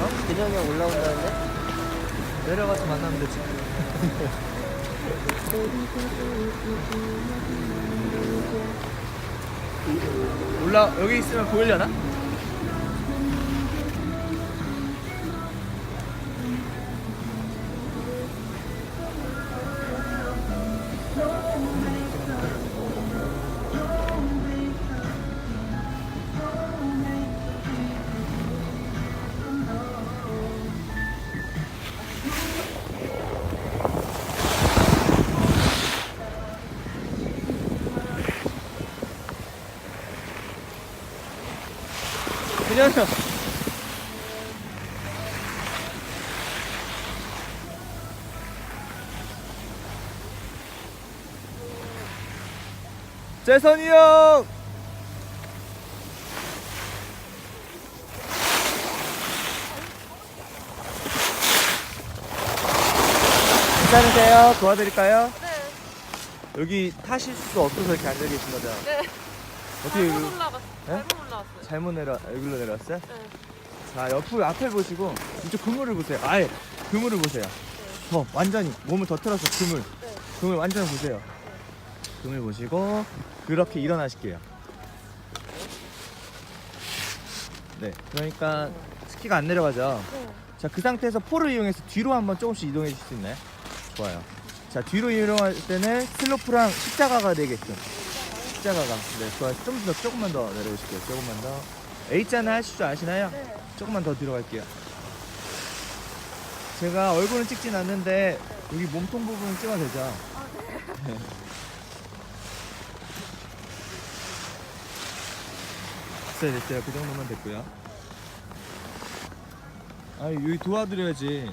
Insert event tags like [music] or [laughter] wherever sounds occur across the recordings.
어? 올라온다는데? 내려가서 만나면 되지. [laughs] 올라 여기 있으면 보이려나? 형. 재선이 형! 괜찮으세요? 도와드릴까요? 네, 여기 타실 수 없어서 이렇게 앉아 계신 거죠? 네. 어떻게 잘못 올라갔어. 네? 잘못 올라왔어요. 잘못 내려 여기로 내려왔어요? 네. 자 옆을 앞에 보시고 이쪽 그물을 보세요. 아예 그물을 보세요. 더 완전히 몸을 더 틀어서 그물 네. 그물 완전 보세요. 그물 보시고 그렇게 일어나실게요. 네, 그러니까 스키가 안 내려가죠. 네. 자, 그 상태에서 폴을 이용해서 뒤로 한번 조금씩 이동해 주실 수 있나요? 좋아요. 자, 뒤로 이동할 때는 슬로프랑 십자가가 되게끔. 십자가가. 네, 좋아요. 좀 더, 조금만 더 내려오실게요. 조금만 더. A자는 하실 줄 아시나요? 네. 조금만 더 뒤로 갈게요. 제가 얼굴은 찍진 않는데 여기 몸통 부분은 찍어도 되죠? 네. 됐어요, 됐어요. 그 정도면 됐고요. 아, 여기 도와드려야지.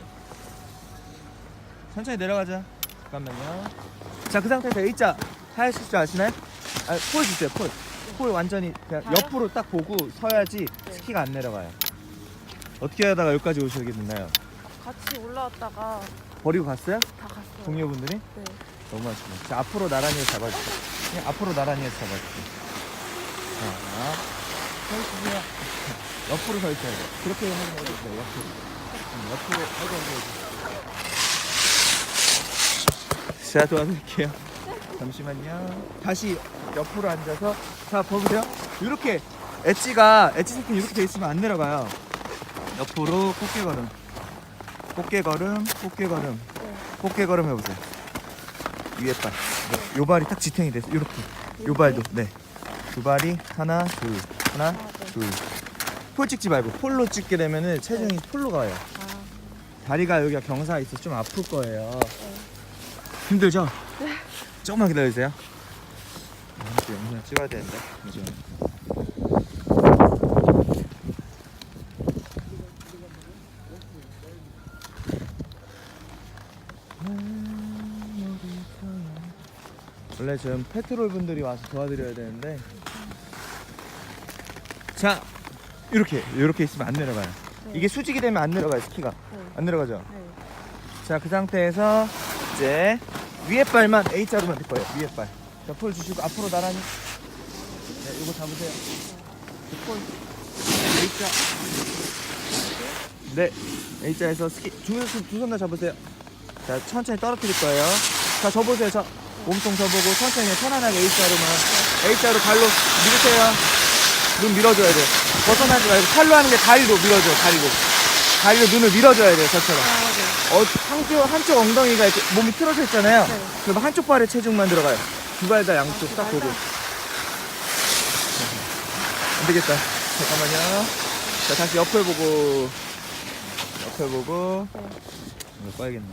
천천히 내려가자. 잠깐만요. 자, 그 상태에서 A자 하실 줄 아시나요? 아, 폴 주세요, 폴. 폴 완전히 그냥 다요? 옆으로 딱 보고 서야지 네. 스키가 안 내려가요. 어떻게 하다가 여기까지 오시게 됐나요? 같이 올라왔다가 버리고 갔어요? 다 갔어요. 동료분들이? 네. 너무 하시네. 자, 앞으로 나란히 해서 잡아주세요. 그냥 앞으로 나란히 해서 잡아주세요. 자, 서 있으세요. 옆으로 서 있어야 돼요. 그렇게 하는 거죠. 네, 옆으로. 음, 옆으로. 아이고, 아이고, 아이고. 자, 도와드릴게요. 잠시만요. 다시 옆으로 앉아서. 자, 보세요. 이렇게 엣지가, 엣지 세팅 이렇게 돼 있으면 안 내려가요. 옆으로 꽃게 걸음. 꽃게 걸음, 꽃게 걸음. 꽃게 걸음 해보세요. 위에 발. 네. 요 발이 딱 지탱이 돼서 이렇게. 요 발도. 네. 두 발이 하나, 둘, 하나, 아, 네. 둘. 폴 찍지 말고 폴로 찍게 되면은 체중이 폴로 가요. 아, 다리가 여기가 경사가 있어 서 좀 아플 거예요. 힘들죠? 조금만 기다려주세요. 아, 또 영상 찍어야 되는데. 그죠? 원래 지금 페트롤 분들이 와서 도와드려야 되는데 자 이렇게 이렇게 있으면 안 내려가요. 네. 이게 수직이 되면 안 내려가요 스키가 네. 안 내려가죠. 네. 자, 그 상태에서 이제 위에 발만 A자로만 될 거예요. 위에 발. 자, 폴 주시고 앞으로 나란히. 네, 이거 잡으세요. 그 폴. A자. 네, A자에서 스키 두손 다 잡으세요. 자, 천천히 떨어뜨릴 거예요. 자, 접으세요. 자, 몸통 접보고 천천히 편안하게 A자로만. A자로 발로 밀으세요. 눈 밀어줘야 돼. 벗어나지 말고 팔로 하는 게 다리로 밀어줘. 다리로. 다리로 눈을 밀어줘야 돼요. 저처럼. 어, 한쪽, 한쪽 엉덩이가 이렇게 몸이 틀어져 있잖아요. 네. 그럼 한쪽 발에 체중만 들어가요. 두 발 다 양쪽 딱 보고. 안 되겠다. 잠깐만요. 자, 다시 옆을 보고. 옆을 보고. 네. 이거 꺼야겠네.